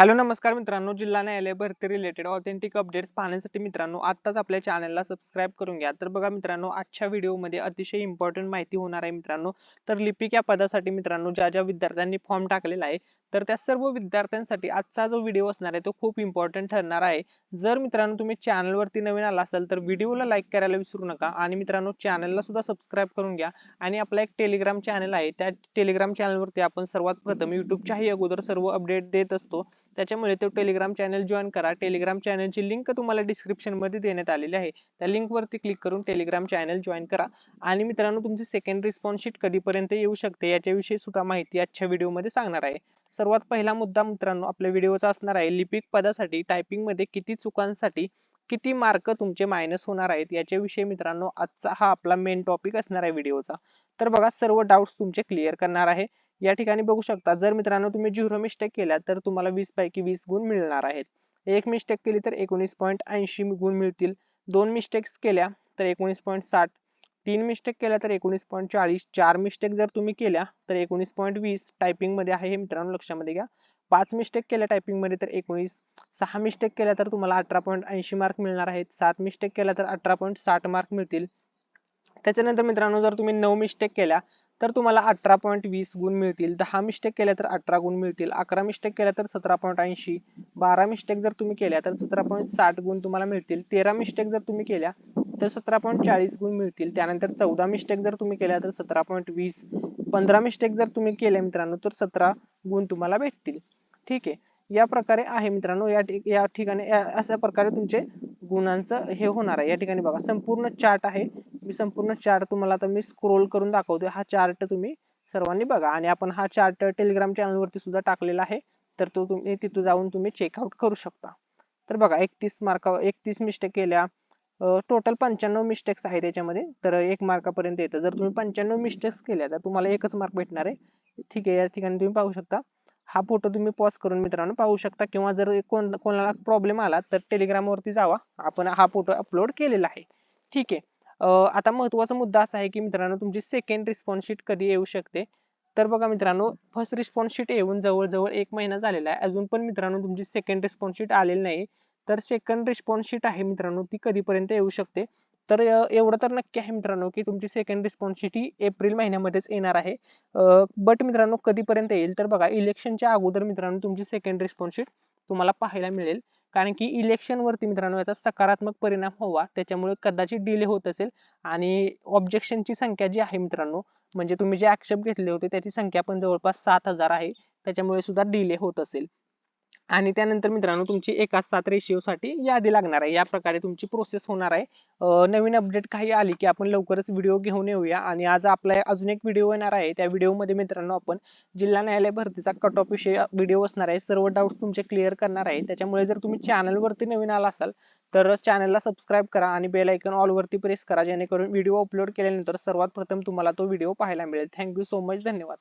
Hello नमस्कार मित्रांनो. जिल्हा न्यायालय भरती रिलेटेड ऑथेंटिक अपडेट्स पाहण्यासाठी मित्रांनो आत्ताच आपल्या चॅनलला सबस्क्राईब करून घ्या. तर बघा मित्रांनो आजच्या व्हिडिओमध्ये अतिशय इम्पॉर्टंट माहिती होणार आहे मित्रांनो. तर लिपिक या पदासाठी मित्रांनो ज्या ज्या विद्यार्थ्यांनी फॉर्म टाकलेला आहे तर त्या सर्व विद्यार्थ्यांसाठी आजचा जो व्हिडिओ असणार आहे तो खूप इम्पॉर्टंट ठरणार आहे. जर मित्रांनो तुम्ही चॅनलवरती नवीन आला असाल तर व्हिडिओला लाईक करायला विसरू नका. आणि मित्रांनो चॅनलला सुद्धा सबस्क्राईब करून घ्या. आणि आपला एक टेलिग्राम चॅनल आहे त्या टेलिग्राम चॅनलवरती आपण सर्वात प्रथम युट्यूबच्याही अगोदर सर्व अपडेट देत असतो. त्याच्यामुळे तो टेलिग्राम चॅनल जॉईन करा. टेलिग्राम चॅनलची लिंक तुम्हाला डिस्क्रिप्शनमध्ये देण्यात आलेली आहे. त्या लिंकवरती क्लिक करून टेलिग्राम चॅनल जॉईन करा. आणि मित्रांनो तुमची सेकंड रिस्पॉन्स शीट कधीपर्यंत येऊ शकते याच्याविषयी सुद्धा माहिती आजच्या व्हिडिओमध्ये सांगणार आहे. सर्वात पहिला मुद्दा मित्रांनो आपल्या व्हिडिओचा असणार आहे. लिपिक पदासाठी टायपिंगमध्ये किती चुकांसाठी किती मार्क तुमचे मायनस होणार आहेत याच्याविषयी मित्रांनो आजचा हा आपला मेन टॉपिक असणार आहे व्हिडिओचा. तर बघा सर्व डाऊट्स तुमचे क्लिअर करणार आहे. या ठिकाणी बघू शकता जर मित्रांनो तुम्ही झिरो मिस्टेक केल्या तर तुम्हाला वीस पैकी वीस गुण मिळणार आहेत. एक मिस्टेक केली तर एकोणीस पॉईंट ऐंशी गुण मिळतील. दोन मिस्टेक्स केल्या तर एकोणीस पॉईंट साठ तीन मिस्टेक केल्या तर एकोणीस पॉईंट चाळीस चार मिस्टेक जर तुम्ही केल्या तर एकोणीस पॉईंट वीस टायपिंगमध्ये आहे हे मित्रांनो लक्षामध्ये घ्या. पाच मिस्टेक केल्या टायपिंगमध्ये तर एकोणीस सहा मिस्टेक केल्या तर तुम्हाला अठरा पॉईंट ऐंशी मार्क मिळणार आहेत. सात मिस्टेक केल्या तर अठरा पॉईंट साठ मार्क मिळतील. त्याच्यानंतर मित्रांनो जर तुम्ही नऊ मिस्टेक केल्या तर तुम्हाला अठरा पॉईंट वीस गुण मिळतील. दहा मिस्टेक केल्या तर अठरा गुण मिळतील. अकरा मिस्टेक केल्या तर सतरा पॉईंट ऐंशी बारा मिस्टेक जर तुम्ही केल्या तर सतरा पॉईंट साठ गुण तुम्हाला मिळतील. तेरा मिस्टेक जर तुम्ही केल्या तर सतरा पॉईंट चाळीस गुण मिळतील. त्यानंतर चौदा मिस्टेक जर तुम्ही केल्या तर सतरा पॉईंट वीस पंधरा मिस्टेक जर तुम्ही केल्या मित्रांनो तर सतरा गुण तुम्हाला भेटतील. ठीक आहे? या प्रकारे आहे मित्रांनो या या ठिकाणी अशा प्रकारे तुमचे गुणांचं हे होणार आहे. या ठिकाणी बघा संपूर्ण चार्ट आहे. मी संपूर्ण चार्ट तुम्हाला आता मी स्क्रोल करून दाखवतोय. हा चार्ट तुम्ही सर्वांनी बघा. आणि आपण हा चार्ट टेलिग्राम चॅनलवरती सुद्धा टाकलेला आहे. तर तो तुम्ही तिथं जाऊन तुम्ही चेकआउट करू शकता. तर बघा एकतीस मार्का एकतीस मिस्टेक केल्या. टोटल पंच्याण्णव मिस्टेक्स आहे त्याच्यामध्ये. तर एक मार्कापर्यंत येतं. जर तुम्ही पंच्याण्णव मिस्टेक्स केल्या तर तुम्हाला एकच मार्क भेटणार आहे. ठीक आहे या ठिकाणी तुम्ही पाहू शकता. हा फोटो तुम्ही पॉज करून मित्रांनो पाहू शकता. किंवा जर कोण कोणाला प्रॉब्लेम आला तर टेलिग्राम वरती जावा. आपण हा फोटो अपलोड केलेला आहे. ठीक आहे. आता महत्त्वाचा मुद्दा असा आहे की मित्रांनो तुमची सेकंड रिस्पॉन्स शीट कधी येऊ शकते? तर बघा मित्रांनो फर्स्ट रिस्पॉन्स शीट येऊन जवळजवळ एक महिना झालेला आहे. अजून पण मित्रांनो तुमची सेकंड रिस्पॉन्स शीट आलेली नाही. तर सेकंड रिस्पॉन्स शीट आहे मित्रांनो ती कधीपर्यंत येऊ शकते? तर एवढं तर नक्की आहे मित्रांनो की तुमची सेकंड रिस्पॉन्स शीट ही एप्रिल महिन्यामध्येच येणार आहे. बट मित्रांनो कधीपर्यंत येईल? तर बघा इलेक्शनच्या अगोदर मित्रांनो तुमची सेकंड रिस्पॉन्स शीट तुम्हाला पाहायला मिळेल. कारण की इलेक्शनवरती मित्रांनो याचा सकारात्मक परिणाम व्हावा त्याच्यामुळे कदाचित डिले होत असेल. आणि ऑब्जेक्शनची संख्या जी आहे मित्रांनो म्हणजे तुम्ही जे आक्षेप घेतले होते त्याची संख्या पण जवळपास सात हजार आहे. त्याच्यामुळे सुद्धा डिले होत असेल. आणि त्यानंतर मित्रांनो तुमची एका सात रेशिओसाठी यादी लागणार आहे. या प्रकारे तुमची प्रोसेस होणार आहे. नवीन अपडेट काही आली की आपण लवकरच व्हिडिओ घेऊन येऊया. आणि आज आपला अजून एक व्हिडिओ येणार आहे. त्या व्हिडिओमध्ये मित्रांनो आपण जिल्हा न्यायालय भरतीचा कट ऑफ विषय व्हिडिओ असणार आहे. सर्व डाऊट तुमचे क्लिअर करणार आहे. त्याच्यामुळे जर तुम्ही चॅनलवरती नवीन आला असाल तर चॅनलला सबस्क्राईब करा आणि बेल आयकॉन ऑल वरती प्रेस करा. जेणेकरून व्हिडिओ अपलोड केल्यानंतर सर्वात प्रथम तुम्हाला तो व्हिडिओ पाहायला मिळेल. थँक्यू सो मच धन्यवाद.